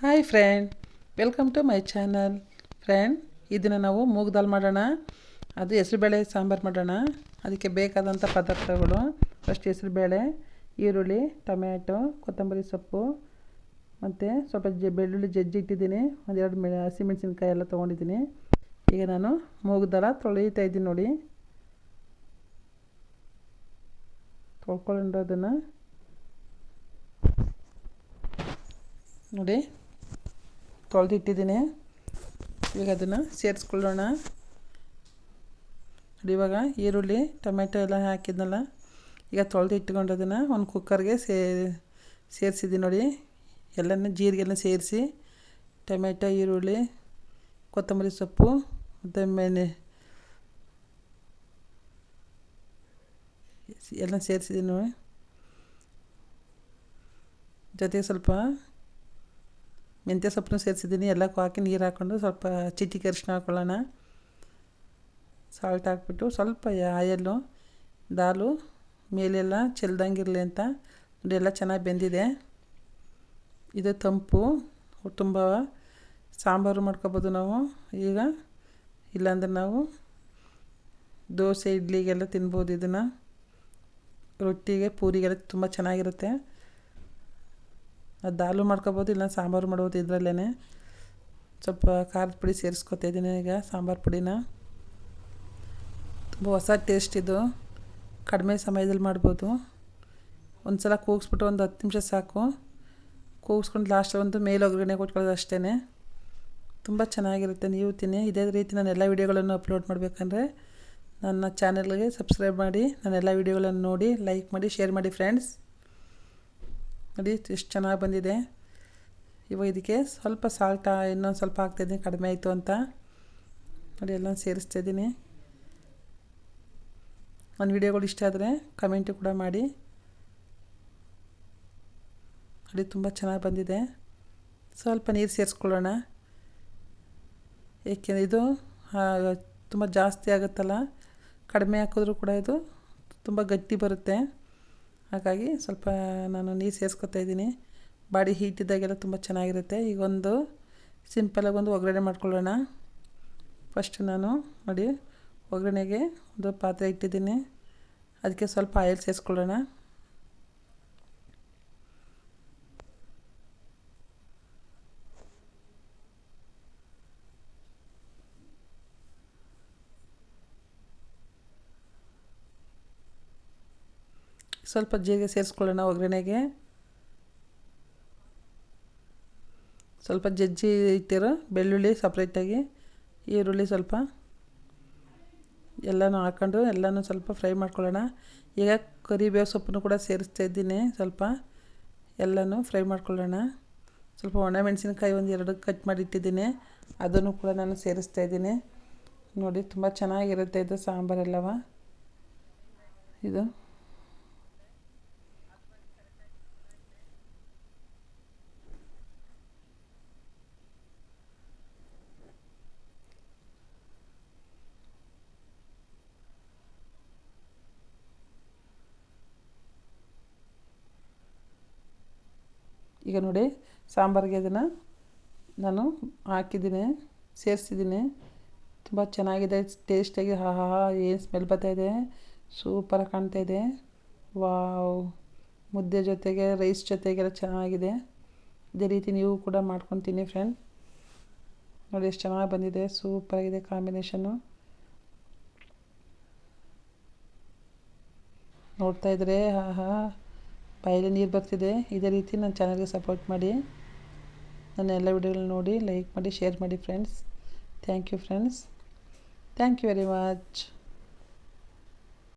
Hi friend welcome to my channel friend ಇದನ್ನು ನಾವು ಮೂಗ್ದಲ್ಲಿ ದಾಲ್ ಮಾಡೋಣ. ಅದು ಹೆಸರುಬೇಳೆ ಸಾಂಬಾರು ಮಾಡೋಣ. ಅದಕ್ಕೆ ಬೇಕಾದಂಥ ಪದಾರ್ಥಗಳು. ಫಸ್ಟ್ ಹೆಸರುಬೇಳೆ ಈರುಳ್ಳಿ, ಟೊಮ್ಯಾಟೊ, ಕೊತ್ತಂಬರಿ ಸೊಪ್ಪು, ಮತ್ತು ಸ್ವಲ್ಪ ಜ, ಬೆಳ್ಳುಳ್ಳಿ ಜಜ್ಜಿ ಇಟ್ಟಿದ್ದೀನಿ. ಒಂದೆರಡು ಮೆ, ಹಸಿಮೆಣ್ಸಿನ್ಕಾಯಿ ಎಲ್ಲ ತೊಗೊಂಡಿದ್ದೀನಿ. ಈಗ ನಾನು ಮೂಗ್ ದಾಲ ತೊಳಿತಾ ಇದ್ದೀನಿ ನೋಡಿ. ತೊಳ್ಕೊಂಡು ಅದನ್ನು. ನೋಡಿ. ತೊಳೆದಿಟ್ಟಿದ್ದೀನಿ. ಈಗ ಅದನ್ನು ಸೇರಿಸ್ಕೊಳ್ಳೋಣ. ಇವಾಗ ಈರುಳ್ಳಿ, ಟೊಮೆಟೊ ಎಲ್ಲ ಹಾಕಿದ್ನಲ್ಲ, ಈಗ ತೊಳೆದು ಇಟ್ಕೊಂಡದನ್ನು ಒಂದು ಕುಕ್ಕರ್ಗೆ ಸೇ, ಸೇರಿಸಿದ್ದೀನಿ ನೋಡಿ. ಎಲ್ಲನೂ ಜೀರಿಗೆಲ್ಲ ಸೇರಿಸಿ, ಟೊಮೆಟೊ, ಈರುಳ್ಳಿ, ಕೊತ್ತಂಬರಿ ಸೊಪ್ಪು, ಮತ್ತು ಮೆಣೆ ಎಲ್ಲ ಸೇರಿಸಿದ್ದೀನಿ ನೋಡಿ. ಜೊತೆಗೆ ಸ್ವಲ್ಪ ಮೆಂತ್ಯ ಸೊಪ್ಪನ್ನು ಸೇರಿಸಿದ್ದೀನಿ ಎಲ್ಲಕ್ಕೂ ಹಾಕಿ ನೀರು ಹಾಕ್ಕೊಂಡು ಸ್ವಲ್ಪ ಚಿಟಿಕೆ ಅರಿಶಿನ ಹಾಕ್ಕೊಳ್ಳೋಣ ಸಾಲ್ಟ್ ಹಾಕ್ಬಿಟ್ಟು ಸ್ವಲ್ಪ ಆಯಲ್ಲು, ದಾಲು, ಮೇಲೆಲ್ಲ ಚೆಲ್ದಂಗಿರಲಿ ಅಂತ. ಎಲ್ಲ ಚೆನ್ನಾಗಿ ಬೆಂದಿದೆ. ಇದು ತಂಪು, ತುಂಬ ಸಾಂಬಾರು ಮಾಡ್ಕೊಬೋದು ನಾವು. ಈಗ ಇಲ್ಲಾಂದ್ರೆ ನಾವು ದೋಸೆ, ಇಡ್ಲಿಗೆಲ್ಲ ತಿನ್ಬೋದು ಇದನ್ನು. ರೊಟ್ಟಿಗೆ, ಪೂರಿಗೆಲ್ಲ ತುಂಬ ಚೆನ್ನಾಗಿರುತ್ತೆ. ದಾಲು ಮಾಡ್ಕೊಬೋದು ಇಲ್ಲ ಸಾಂಬಾರು ಮಾಡ್ಬೋದು ಇದರಲ್ಲೇ ಸ್ವಲ್ಪ ಖಾರದ ಪುಡಿ ಸೇರಿಸ್ಕೊತಾ ಇದ್ದೀನಿ ಈಗ, ಸಾಂಬಾರು ಪುಡಿನ. ತುಂಬ ಹೊಸ ಟೇಸ್ಟ್ ಇದು. ಕಡಿಮೆ ಸಮಯದಲ್ಲಿ ಮಾಡ್ಬೋದು. ಒಂದು ಸಲ ಕೂಗಿಸ್ಬಿಟ್ಟು ಒಂದು ಹತ್ತು ನಿಮಿಷ ಸಾಕು. ಕೂಗಿಸ್ಕೊಂಡು ಲಾಸ್ಟ್ ಒಂದು ಮೇಲೆ ಒಗ್ಗರಣೆ ಕೊಟ್ಕೊಳ್ಳೋದು ಅಷ್ಟೇ ತುಂಬ ಚೆನ್ನಾಗಿರುತ್ತೆ, ನೀವು ತಿನ್ನಿ. ಇದೇ ರೀತಿ ನಾನು ಎಲ್ಲ ವೀಡಿಯೋಗಳನ್ನು ಅಪ್ಲೋಡ್ ಮಾಡಬೇಕಂದ್ರೆ ನನ್ನ ಚಾನಲ್ಗೆ ಸಬ್ಸ್ಕ್ರೈಬ್ ಮಾಡಿ, ನನ್ನ ಎಲ್ಲ ವೀಡಿಯೋಗಳನ್ನು ನೋಡಿ ಲೈಕ್ ಮಾಡಿ ಶೇರ್ ಮಾಡಿ ಫ್ರೆಂಡ್ಸ್ ನೋಡಿ ಎಷ್ಟು ಚೆನ್ನಾಗಿ ಬಂದಿದೆ. ಇವಾಗ ಇದಕ್ಕೆ ಸ್ವಲ್ಪ ಸಾಲ್ಟ ಇನ್ನೊಂದು ಸ್ವಲ್ಪ ಹಾಕ್ತಾಯಿದ್ದೀನಿ ಕಡಿಮೆ ಆಯಿತು ಅಂತ. ನೋಡಿ, ಎಲ್ಲ ಸೇರಿಸ್ತಾಯಿದ್ದೀನಿ ನನ್ನ ವಿಡಿಯೋಗಳು ಇಷ್ಟ ಆದರೆ ಕಮೆಂಟು ಕೂಡ ಮಾಡಿ. ನೋಡಿ, ತುಂಬ ಚೆನ್ನಾಗಿ ಬಂದಿದೆ. ಸ್ವಲ್ಪ ನೀರು ಸೇರಿಸ್ಕೊಳ್ಳೋಣ. ಏಕೆಂದರೆ ಇದು ತುಂಬ ಜಾಸ್ತಿ ಆಗುತ್ತಲ್ಲ. ಕಡಿಮೆ ಹಾಕಿದ್ರೂ ಕೂಡ ಇದು ತುಂಬ ಗಟ್ಟಿ ಬರುತ್ತೆ. ಹಾಗಾಗಿ ಸ್ವಲ್ಪ ನಾನು ನೀರು ಸೇರಿಸ್ಕೊತಾ ಇದ್ದೀನಿ. ಬಾಡಿ ಹೀಟ್ ಇದ್ದಾಗೆಲ್ಲ ತುಂಬ ಚೆನ್ನಾಗಿರುತ್ತೆ. ಈಗೊಂದು ಸಿಂಪಲಾಗಿ ಒಂದು ಒಗ್ಗರಣೆ ಮಾಡ್ಕೊಳ್ಳೋಣ. ಫಸ್ಟ್ ನಾನು ನೋಡಿ ಒಗ್ಗರಣೆಗೆ ಒಂದು ಪಾತ್ರೆ ಇಟ್ಟಿದ್ದೀನಿ. ಅದಕ್ಕೆ ಸ್ವಲ್ಪ ಆಯಿಲ್ ಸೇರಿಸ್ಕೊಳ್ಳೋಣ. ಸ್ವಲ್ಪ ಜೀರಿಗೆ ಸೇರಿಸ್ಕೊಳ್ಳೋಣ ಒಗ್ಗರಣೆಗೆ. ಸ್ವಲ್ಪ ಜಜ್ಜಿ ಇಟ್ಟಿರೋ ಬೆಳ್ಳುಳ್ಳಿ ಸಪ್ರೇಟಾಗಿ ಈರುಳ್ಳಿ ಸ್ವಲ್ಪ ಎಲ್ಲನೂ ಹಾಕ್ಕೊಂಡು ಎಲ್ಲನೂ ಸ್ವಲ್ಪ ಫ್ರೈ ಮಾಡ್ಕೊಳ್ಳೋಣ. ಈಗ ಕರಿಬೇವು ಸೊಪ್ಪನ್ನು ಕೂಡ ಸೇರಿಸ್ತಾ ಇದ್ದೀನಿ, ಸ್ವಲ್ಪ ಎಲ್ಲನೂ ಫ್ರೈ ಮಾಡ್ಕೊಳ್ಳೋಣ. ಸ್ವಲ್ಪ ಒಣಮೆಣಸಿನ್ಕಾಯಿ ಒಂದು ಎರಡು ಕಟ್ ಮಾಡಿ ಇಟ್ಟಿದ್ದೀನಿ, ಅದನ್ನು ಕೂಡ ನಾನು ಸೇರಿಸ್ತಾ ಇದ್ದೀನಿ. ನೋಡಿ, ತುಂಬ ಚೆನ್ನಾಗಿರುತ್ತೆ ಇದು ಸಾಂಬಾರೆಲ್ಲವ ಇದು ಈಗ ನೋಡಿ ಸಾಂಬಾರಿಗೆ ಅದನ್ನು ನಾನು ಹಾಕಿದ್ದೀನಿ, ಸೇರಿಸಿದ್ದೀನಿ. ತುಂಬ ಚೆನ್ನಾಗಿದೆ ಟೇಸ್ಟಾಗಿ ಹಾ ಹಾ ಏನು ಸ್ಮೆಲ್ ಬರ್ತಾಯಿದೆ ಸೂಪರಾಗಿ ಕಾಣ್ತಾಯಿದೆ ವಾವ್ ಮುದ್ದೆ ಜೊತೆಗೆ ರೈಸ್ ಜೊತೆಗೆಲ್ಲ ಚೆನ್ನಾಗಿದೆ. ಇದೇ ರೀತಿ ನೀವು ಕೂಡ ಮಾಡ್ಕೊತೀನಿ ಫ್ರೆಂಡ್ ನೋಡಿ ಎಷ್ಟು ಚೆನ್ನಾಗಿ ಬಂದಿದೆ ಸೂಪರಾಗಿದೆ ಕಾಂಬಿನೇಷನ್ನು ನೋಡ್ತಾ ಇದ್ರೆ, ಹಾ ಹಾ. ಬಾಯಲ್ಲಿ ನೀರು ಬರ್ತಿದೆ, ಇದೇ ರೀತಿ ನನ್ನ ಚಾನಲ್ಗೆ ಸಪೋರ್ಟ್ ಮಾಡಿ. ನನ್ನ ಎಲ್ಲ ವಿಡಿಯೋಗಳನ್ನ ನೋಡಿ ಲೈಕ್ ಮಾಡಿ ಶೇರ್ ಮಾಡಿ friends thank you friends thank you very much